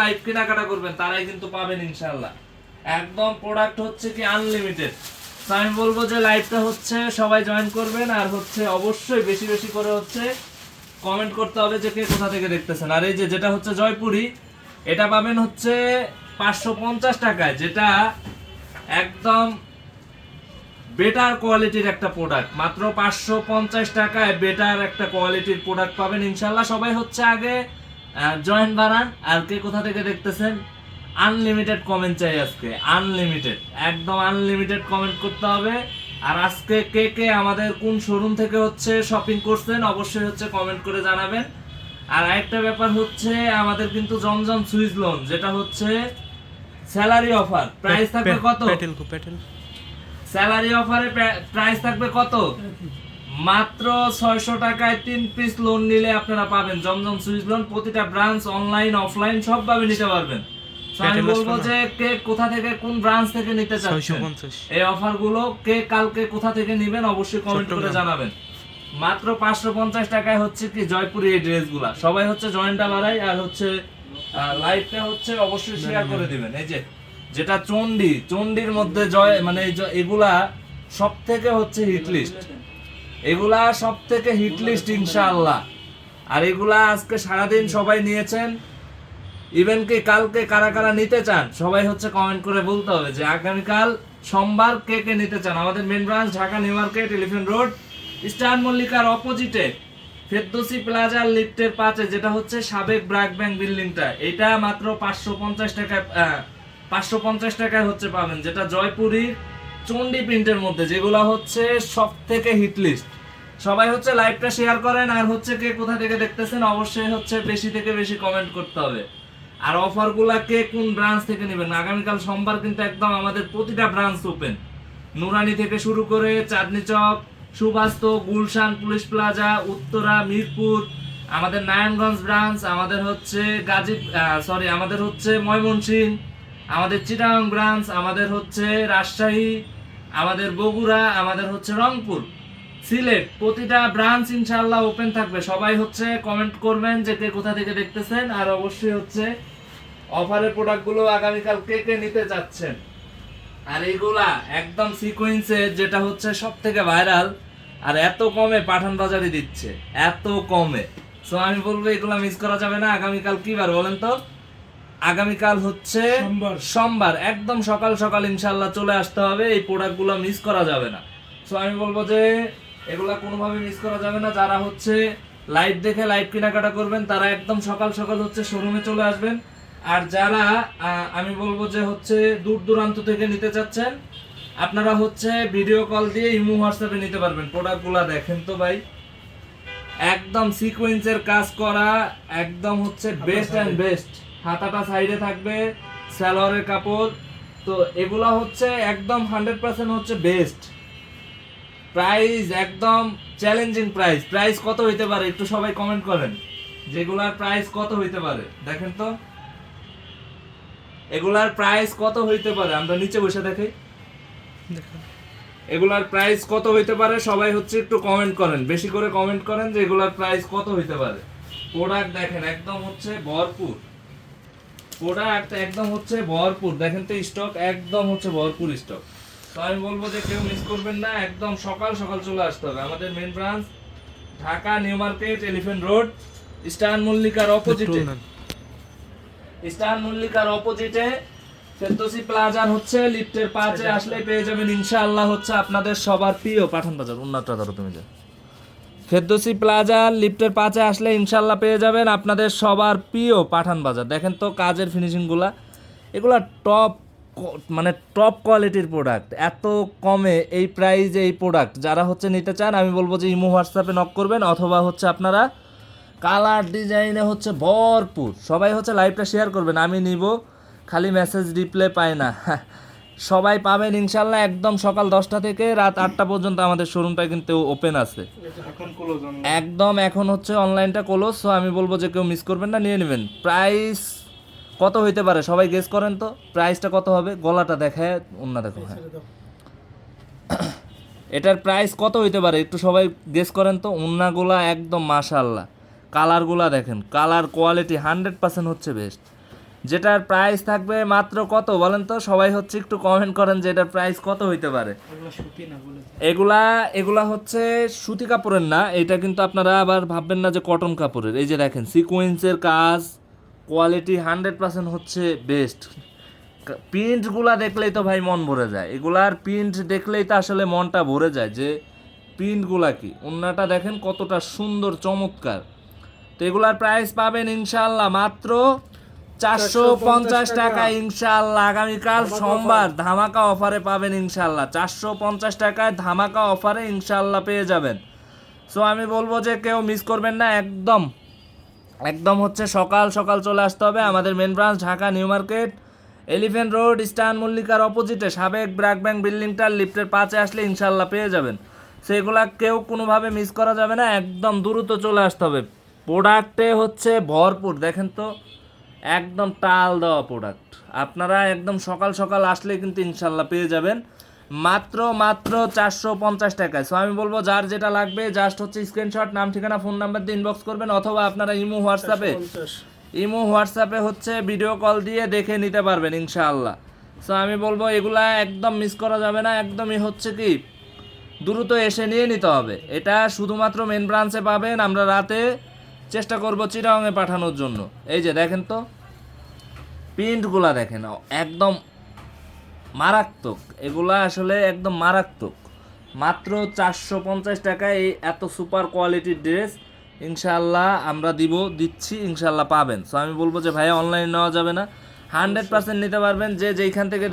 Live কেনাকাটা করবেন, তারাই কিন্তু পাবেন ইনশাল্লাহ একদম প্রোডাক্ট হচ্ছে কি আনলিমিটেড আমি বলব যে লাইভটা হচ্ছে সবাই জয়েন করবেন, আর হচ্ছে অবশ্যই বেশি বেশি করে হচ্ছে কমেন্ট করতে হবে যে কে কোথা থেকে দেখতেছেন। আর এই যে যেটা হচ্ছে জয়পুরি, এটা পাবেন হচ্ছে পাঁচশো পঞ্চাশ টাকায়, যেটা একদম বেটার কোয়ালিটির একটা প্রোডাক্ট মাত্র পাঁচশো পঞ্চাশ টাকায় বেটার একটা কোয়ালিটির প্রোডাক্ট পাবেন ইনশাল্লাহ সবাই হচ্ছে আগে জয়েন বাড়ান আর কে কোথা থেকে দেখতেছেন? আনলিমিটেড কমেন্ট চাই আজকে আনলিমিটেড একদম আনলিমিটেড কমেন্ট করতে হবে। আর আজকে কে কে আমাদের কোন শোরুম থেকে হচ্ছে শপিং করছেন অবশ্যই হচ্ছে কমেন্ট করে জানাবেন। আর আরেকটা ব্যাপার হচ্ছে আমাদের কিন্তু জমজম সুইচ লোন যেটা হচ্ছে স্যালারি অফার প্রাইস থাকবে কত? স্যালারি অফারে প্রাইস থাকবে কত? মাত্র ছয়শো টাকায় তিন পিস লোন নিলে আপনারা পাবেন। জমজম সুইচ লোন প্রতিটা ব্রাঞ্চ অনলাইন অফলাইন সব ভাবে নিতে পারবেন। আমি বলব যে কে কোথা থেকে কোন ব্রাঞ্চ থেকে নিতে চাচ্ছেন? এই অফারগুলো কে কালকে কোথা থেকে নিবেন অবশ্যই কমেন্ট করে জানাবেন। মাত্র পাঁচশো পঞ্চাশ টাকায় হচ্ছে কি জয়পুরি এই ড্রেসগুলা সবাই হচ্ছে জয়েন্টটা বাড়াই আর হচ্ছে লাইভটা হচ্ছে অবশ্যই শেয়ার করে দিবেন। এই যে যেটা চন্ডি চন্ডির মধ্যে জয় মানে এগুলা সব থেকে হচ্ছে হিট লিস্ট এগুলা সব থেকে হিট লিস্ট ইনশাআল্লাহ। আর এগুলা আজকে সারাদিন সবাই নিয়েছেন। ইভেন কি কালকে কারা কারা নিতে চান, সবাই হচ্ছে কমেন্ট করে বলতে হবে যে আগামীকাল সোমবার কে কে নিতে চান? আমাদের main branch Dhaka new market elephant road star মল্লিকার অপোজিটে ফেরদোসি প্লাজার লিফটের পাশে যেটা হচ্ছে সাবেক ব্র্যাক ব্যাংক বিল্ডিংটা এটা মাত্র পাঁচশো পঞ্চাশ টাকায় পাঁচশো পঞ্চাশ টাকায় হচ্ছে পাবেন, যেটা জয়পুরীর চন্ডি প্রিন্টের মধ্যে, যেগুলো হচ্ছে সব থেকে হিট লিস্ট সবাই হচ্ছে লাইভটা শেয়ার করেন, আর হচ্ছে কে কোথা থেকে দেখতেছেন, অবশ্যই হচ্ছে বেশি থেকে বেশি কমেন্ট করতে হবে। আর অফারগুলা কে কোন ব্রাঞ্চ থেকে নেবেন? আগামীকাল সোমবার কিন্তু একদম আমাদের প্রতিটা ব্রাঞ্চ ওপেন নুরানি থেকে শুরু করে চাঁদনি চক সুবাস্ত গুলশান পুলিশ প্লাজা উত্তরা, মিরপুর, আমাদের নারায়ণগঞ্জ ব্রাঞ্চ আমাদের হচ্ছে গাজী সরি আমাদের হচ্ছে ময়মনসিংহ, আমাদের চিটাগাং ব্রাঞ্চ আমাদের হচ্ছে রাজশাহী আমাদের বগুড়া, আমাদের হচ্ছে রংপুর। সিলেট, প্রতিটা ব্রাঞ্চ ইনশাল্লাহ ওপেন থাকবে। সবাই হচ্ছে কমেন্ট করবেন যে কে কোথা থেকে দেখতেছেন, আর অবশ্যই হচ্ছে অফারের প্রোডাক্টগুলো আগামীকাল কে কে নিতে যাচ্ছেন আর এইগুলা একদম সিকোয়েন্সে যেটা হচ্ছে সব থেকে ভাইরাল আর এত কমে পাঠান বাজারে দিচ্ছে। এত কমে। সো আমি বলব এগুলা মিস করা যাবে না। আগামীকাল কি বার বলেন তো? আগামীকাল হচ্ছে সোমবার। একদম সকাল সকাল ইনশাল্লাহ চলে আসতে হবে। এই প্রোডাক্টগুলো মিস করা যাবে না। সো আমি বলব যে এগুলা কোনোভাবে মিস করা যাবে না। যারা হচ্ছে লাইভ দেখে লাইভ কেনাকাটা করবেন তারা একদম সকাল সকাল হচ্ছে শোরুমে চলে আসবেন। আর যারা আমি বলব যে হচ্ছে দূর দূরান্ত থেকে নিতে চাচ্ছেন আপনারা হচ্ছে ভিডিও কল দিয়ে ইমো হোয়াটসঅ্যাপে নিতে পারবেন। প্রোডাক্টগুলো দেখেন তো ভাই। একদম সিকোয়েন্সের কাজ করা একদম হচ্ছে বেস্ট অ্যান্ড বেস্ট হাতাটা সাইডে থাকবে সালোয়ারের কাপড়। তো এগুলা হচ্ছে একদম হান্ড্রেড পার্সেন্ট হচ্ছে বেস্ট। প্রাইস একদম চ্যালেঞ্জিং প্রাইস। প্রাইস কত হইতে পারে একটু সবাই কমেন্ট করেন। যেগুলার প্রাইস কত হইতে পারে? দেখেন তো। এগুলার প্রাইস কত হইতে পারে? আমরা নিচে বসে দেখি। এগুলার প্রাইস কত হইতে পারে? সবাই হচ্ছে একটু কমেন্ট করেন। বেশি করে কমেন্ট করেন যে এগুলার প্রাইস কত হইতে পারে। প্রোডাক্ট দেখেন একদম হচ্ছে ভরপুর। প্রোডাক্ট একদম হচ্ছে ভরপুর। দেখেন তো স্টক একদম হচ্ছে ভরপুর স্টক তো আমি বলব যে কেউ মিস করবেন না একদম সকাল সকাল চলে আসতে হবে। আমাদের main branch Dhaka new market elephant road star মল্লিকার অপোজিটে স্টার মল্লিকার অপোজিটে ফেরদৌসি প্লাজার হচ্ছে লিফটের পাঁচে আসলে পেয়ে যাবেন ইনশাআল্লাহ হচ্ছে আপনাদের সবার প্রিয় পাঠান বাজার উন্নতটা ধরো তুমি যা। ফেরদৌসি প্লাজা, লিফটের পাঁচে আসলে ইনশাল্লাহ পেয়ে যাবেন আপনাদের সবার প্রিয় পাঠান বাজার। দেখেন তো কাজের ফিনিশিংগুলা এগুলা টপ মানে টপ কোয়ালিটির প্রোডাক্ট এত কমে এই প্রাইজে এই প্রোডাক্ট যারা হচ্ছে নিতে চান, আমি বলব যে ইমো হোয়াটসঅ্যাপে নক করবেন, অথবা হচ্ছে আপনারা কালার ডিজাইনে হচ্ছে ভরপুর। সবাই হচ্ছে লাইভটা শেয়ার করবেন, আমি নিব, খালি মেসেজ রিপ্লাই পাই না। সবাই পাবেন ইনশাল্লাহ একদম সকাল দশটা থেকে রাত আটটা পর্যন্ত আমাদের শোরুমটা কিন্তু ওপেন আছে। একদম এখন হচ্ছে অনলাইনটা ক্লোজ সো আমি বলব যে কেউ মিস করবেন না নিয়ে নেবেন। প্রাইস কত হইতে পারে? সবাই গেস করেন তো। প্রাইসটা কত হবে? গলাটা দেখায় অন্য দেখো হ্যাঁ। এটার প্রাইস কত হইতে পারে? একটু সবাই গেস করেন তো। উন্নাগুলা একদম মাশাল্লাহ কালারগুলা দেখেন। কালার কোয়ালিটি হান্ড্রেড পার্সেন্ট হচ্ছে বেস্ট যেটার প্রাইস থাকবে মাত্র কত বলেন তো? সবাই হচ্ছে একটু কমেন্ট করেন যে এটার প্রাইস কত হইতে পারে। এগুলো এগুলা হচ্ছে সুতি কাপড়ের না এটা কিন্তু আপনারা আবার ভাববেন না যে কটন কাপড়ের। এই যে দেখেন সিকোয়েন্সের কাজ কোয়ালিটি হান্ড্রেড পার্সেন্ট হচ্ছে বেস্ট প্রিন্টগুলা দেখলেই তো ভাই মন ভরে যায়। এগুলার প্রিন্ট দেখলেই তো আসলে মনটা ভরে যায় যে প্রিন্টগুলা কি? অন্যটা দেখেন কতটা সুন্দর চমৎকার। তো এগুলার প্রাইস পাবেন ইনশাল্লাহ মাত্র চারশো পঞ্চাশ টাকা ইনশাল্লাহ আগামীকাল সোমবার ধামাকা অফারে পাবেন ইনশাল্লাহ চারশো পঞ্চাশ টাকায় ধামাকা অফারে ইনশাল্লাহ পেয়ে যাবেন। সো আমি বলব যে কেউ মিস করবেন না একদম। একদম হচ্ছে সকাল সকাল চলে আসতে হবে আমাদের main branch Dhaka new market. Elephant Road Eastern মল্লিকার অপোজিটে সাবেক ব্র্যাক ব্যাংক বিল্ডিংটার লিফটের পাঁচে আসলে ইনশাল্লাহ পেয়ে যাবেন। সেগুলা কেউ কোনোভাবে মিস করা যাবে না একদম দ্রুত চলে আসতে হবে। প্রোডাক্টে হচ্ছে ভরপুর দেখেন তো। একদম টাল দেওয়া প্রোডাক্ট আপনারা একদম সকাল সকাল আসলে কিন্তু ইনশাল্লাহ পেয়ে যাবেন। মাত্র মাত্র চারশো পঞ্চাশ টাকায়। সো আমি বলব যার যেটা লাগবে জাস্ট হচ্ছে স্ক্রিনশট নাম ঠিকানা ফোন নাম্বার দিয়ে ইনবক্স করবেন অথবা আপনারা ইমো হোয়াটসঅ্যাপে ইমো হোয়াটসঅ্যাপে হচ্ছে ভিডিও কল দিয়ে দেখে নিতে পারবেন ইনশাআল্লাহ। সো আমি বলব এগুলা একদম মিস করা যাবে না। একদমই হচ্ছে কি দ্রুত এসে নিয়ে নিতে হবে। এটা শুধুমাত্র মেন ব্রাঞ্চে পাবেন। আমরা রাতে চেষ্টা করব চিরাংয়ে পাঠানোর জন্য। এই যে দেখেন তো, প্রিন্টগুলা দেখেন একদম মারাত্মক। এগুলা আসলে একদম মারাত্মক। মাত্র চারশো পঞ্চাশ টাকায় এই এত সুপার কোয়ালিটির ড্রেস ইনশাল্লাহ আমরা দিব, দিচ্ছি ইনশাল্লাহ পাবেন। সো আমি বলব যে ভাইয়া অনলাইনে নেওয়া যাবে না। হান্ড্রেড পার্সেন্ট নিতে পারবেন যে যেইখান থেকে